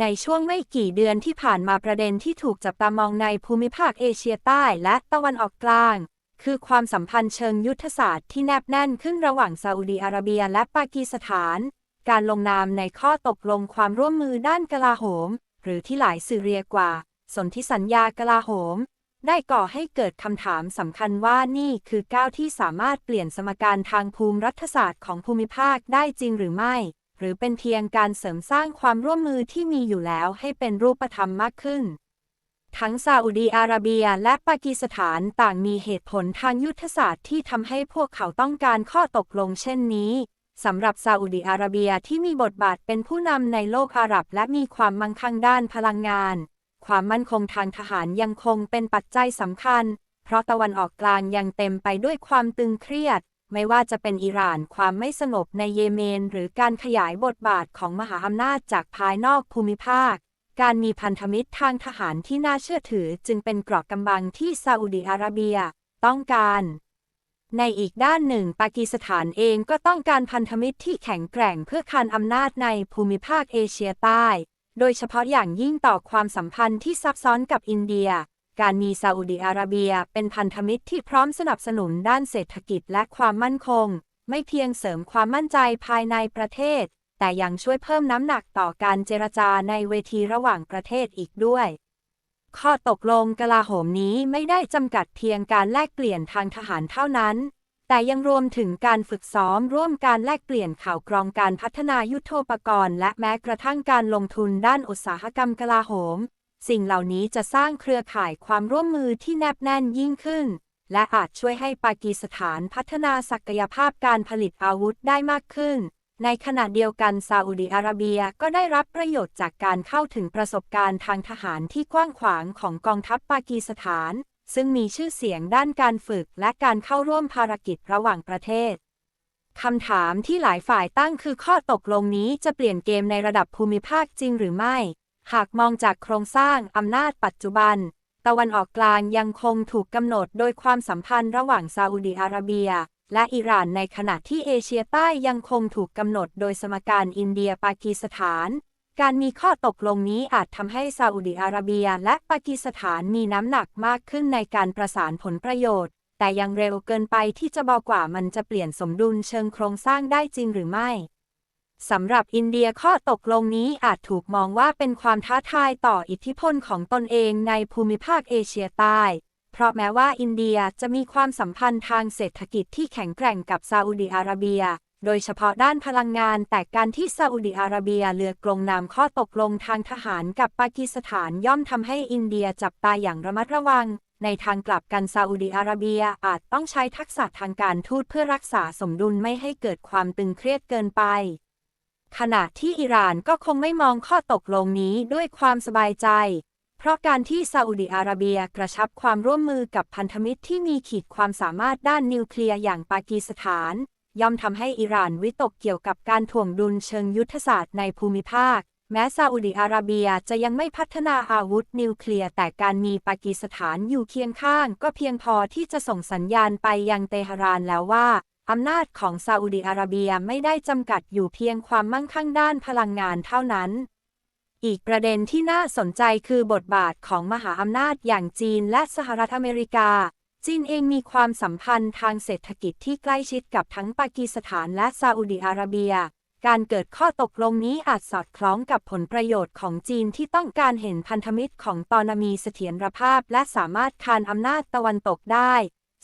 ในช่วงไม่กี่เดือนที่ผ่านมาประเด็นที่ถูกจับตามองในภูมิภาคเอเชียใต้และตะวันออกกลาง คือความสัมพันธ์เชิงยุทธศาสตร์ที่แนบแน่นขึ้นระหว่างซาอุดีอาระเบียและปากีสถาน การลงนามในข้อตกลงความร่วมมือด้านกลาโหม หรือที่หลายสื่อเรียกว่า สนธิสัญญากลาโหม ได้ก่อให้เกิดคำถามสำคัญว่านี่คือก้าวที่สามารถเปลี่ยนสมการทางภูมิรัฐศาสตร์ของภูมิภาคได้จริงหรือไม่ หรือเป็นเพียงการเสริมสร้างความร่วมมือที่มีอยู่แล้วให้เป็นรูปธรรมมากขึ้น ทั้งซาอุดีอาระเบียและปากีสถานต่างมีเหตุผลทางยุทธศาสตร์ที่ทำให้พวกเขาต้องการข้อตกลงเช่นนี้สำหรับซาอุดีอาระเบียที่มีบทบาทเป็นผู้นำในโลกอาหรับ และมีความมั่งคั่งด้านพลังงาน ความมั่นคงทางทหารยังคงเป็นปัจจัยสำคัญ เพราะตะวันออกกลางยังเต็มไปด้วยความตึงเครียด ไม่ว่าจะเป็นอิหร่านความไม่สงบในเยเมน หรือการขยายบทบาทของมหาอำนาจจากภายนอกภูมิภาค การมีพันธมิตรทางทหารที่น่าเชื่อถือจึงเป็นเกราะกำบังที่ซาอุดีอาระเบีย ต้องการ ในอีกด้านหนึ่ง ปากีสถานเองก็ต้องการพันธมิตรที่แข็งแกร่งเพื่อคานอำนาจในภูมิภาคเอเชียใต้ โดยเฉพาะอย่างยิ่งต่อความสัมพันธ์ที่ซับซ้อนกับอินเดีย การมีซาอุดีอาระเบียเป็นพันธมิตรที่พร้อมสนับสนุนด้านเศรษฐกิจและความมั่นคง ไม่เพียงเสริมความมั่นใจภายในประเทศ แต่ยังช่วยเพิ่มน้ำหนักต่อการเจรจาในเวทีระหว่างประเทศอีกด้วย ข้อตกลงกลาโหมนี้ไม่ได้จำกัดเพียงการแลกเปลี่ยนทางทหารเท่านั้น แต่ยังรวมถึงการฝึกซ้อมร่วมการแลกเปลี่ยนข่าวกรองการพัฒนายุทโธปกรณ์ และแม้กระทั่งการลงทุนด้านอุตสาหกรรมกลาโหม สิ่งเหล่านี้จะสร้างเครือข่ายความร่วมมือที่แนบแน่นยิ่งขึ้น และอาจช่วยให้ปากีสถานพัฒนาศักยภาพการผลิตอาวุธได้มากขึ้น ในขณะเดียวกันซาอุดิอาระเบียก็ได้รับประโยชน์จากการเข้าถึงประสบการณ์ทางทหารที่กว้างขวางของกองทัพปากีสถาน ซึ่งมีชื่อเสียงด้านการฝึกและการเข้าร่วมภารกิจระหว่างประเทศคำถามที่หลายฝ่ายตั้งคือข้อตกลงนี้จะเปลี่ยนเกมในระดับภูมิภาคจริงหรือไม่ หากมองจากโครงสร้างอำนาจปัจจุบัน ตะวันออกกลางยังคงถูกกำหนดโดยความสัมพันธ์ระหว่างซาอุดิอาระเบีย และอิหร่านในขณะที่เอเชียใต้ยังคงถูกกำหนดโดยสมการอินเดียปากีสถาน การมีข้อตกลงนี้อาจทำให้ซาอุดิอาระเบีย และปากีสถานมีน้ำหนักมากขึ้นในการประสานผลประโยชน์ แต่ยังเร็วเกินไปที่จะบอกว่ามันจะเปลี่ยนสมดุลเชิงโครงสร้างได้จริงหรือไม่ สำหรับอินเดียข้อตกลงนี้อาจถูกมองว่าเป็นความท้าทายต่ออิทธิพลของตนเองในภูมิภาคเอเชียใต้ เพราะแม้ว่าอินเดียจะมีความสัมพันธ์ทางเศรษฐกิจที่แข็งแกร่งกับซาอุดิอาระเบีย โดยเฉพาะด้านพลังงาน แต่การที่ซาอุดิอาระเบียเลือกลงนามข้อตกลงทางทหารกับปากีสถานย่อมทำให้อินเดียจับตาอย่างระมัดระวัง ในทางกลับกันซาอุดิอาระเบียอาจต้องใช้ทักษะทางการทูตเพื่อรักษาสมดุลไม่ให้เกิดความตึงเครียดเกินไป ขณะที่อิหร่านก็คงไม่มองข้อตกลงนี้ด้วยความสบายใจ เพราะการที่ซาอุดิอาระเบียกระชับความร่วมมือกับพันธมิตรที่มีขีดความสามารถด้านนิวเคลียร์อย่างปากีสถาน ย่อมทำให้อิหร่านวิตกเกี่ยวกับการถ่วงดุลเชิงยุทธศาสตร์ในภูมิภาค แม้ซาอุดิอาระเบียจะยังไม่พัฒนาอาวุธนิวเคลียร์แต่การมีปากีสถานอยู่เคียงข้าง ก็เพียงพอที่จะส่งสัญญาณไปยังเตหะรานแล้วว่า อำนาจของซาอุดิอาระเบียไม่ได้จำกัดอยู่เพียงความมั่งคั่งด้านพลังงานเท่านั้น อีกประเด็นที่น่าสนใจคือบทบาทของมหาอำนาจอย่างจีนและสหรัฐอเมริกา จีนเองมีความสัมพันธ์ทางเศรษฐกิจที่ใกล้ชิดกับทั้งปากีสถานและซาอุดิอาระเบีย การเกิดข้อตกลงนี้อาจสอดคล้องกับผลประโยชน์ของจีนที่ต้องการเห็นพันธมิตรของตอนมีเสถียรภาพและสามารถคานอำนาจตะวันตกได้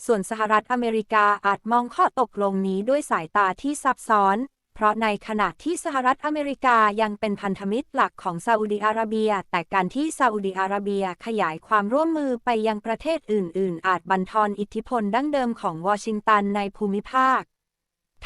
ส่วนสหรัฐอเมริกาอาจมองข้อตกลงนี้ด้วยสายตาที่ซับซ้อน เพราะในขณะที่สหรัฐอเมริกายังเป็นพันธมิตรหลักของซาอุดิอาระเบีย แต่การที่ซาอุดิอาระเบียขยายความร่วมมือไปยังประเทศอื่น ๆ อาจบั่นทอนอิทธิพลดั้งเดิมของวอชิงตันในภูมิภาค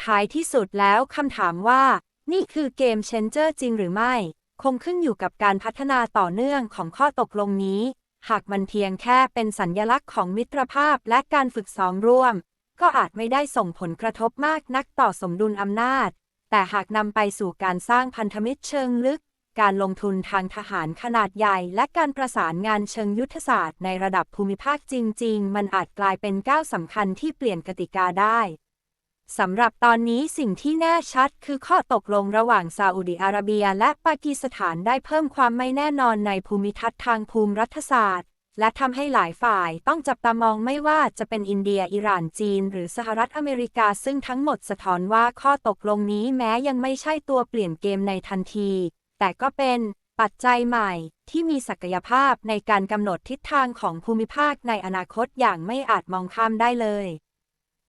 ท้ายที่สุดแล้วคำถามว่า นี่คือเกมเชนเจอร์จริงหรือไม่ คงขึ้นอยู่กับการพัฒนาต่อเนื่องของข้อตกลงนี้ หากมันเพียงแค่เป็นสัญญลักษณ์ของมิตรภาพและการฝึกซ้อมร่วม ก็อาจไม่ได้ส่งผลกระทบมากนักต่อสมดุลอำนาจ แต่หากนำไปสู่การสร้างพันธมิตรเชิงลึก การลงทุนทางทหารขนาดใหญ่ และการประสานงานเชิงยุทธศาสตร์ในระดับภูมิภาคจริง ๆ มันอาจกลายเป็นก้าวสำคัญที่เปลี่ยนกติกาได้ สำหรับตอนนี้สิ่งที่แน่ชัดคือข้อตกลงระหว่างซาอุดิอาระเบียและปากีสถานได้เพิ่มความไม่แน่นอนในภูมิทัศน์ทางภูมิรัฐศาสตร์ และทำให้หลายฝ่ายต้องจับตามองไม่ว่าจะเป็นอินเดีย อิหร่านจีน หรือสหรัฐอเมริกา ซึ่งทั้งหมดสะท้อนว่าข้อตกลงนี้แม้ยังไม่ใช่ตัวเปลี่ยนเกมในทันที แต่ก็เป็นปัจจัยใหม่ที่มีศักยภาพในการกำหนดทิศทางของภูมิภาคในอนาคตอย่างไม่อาจมองข้ามได้เลย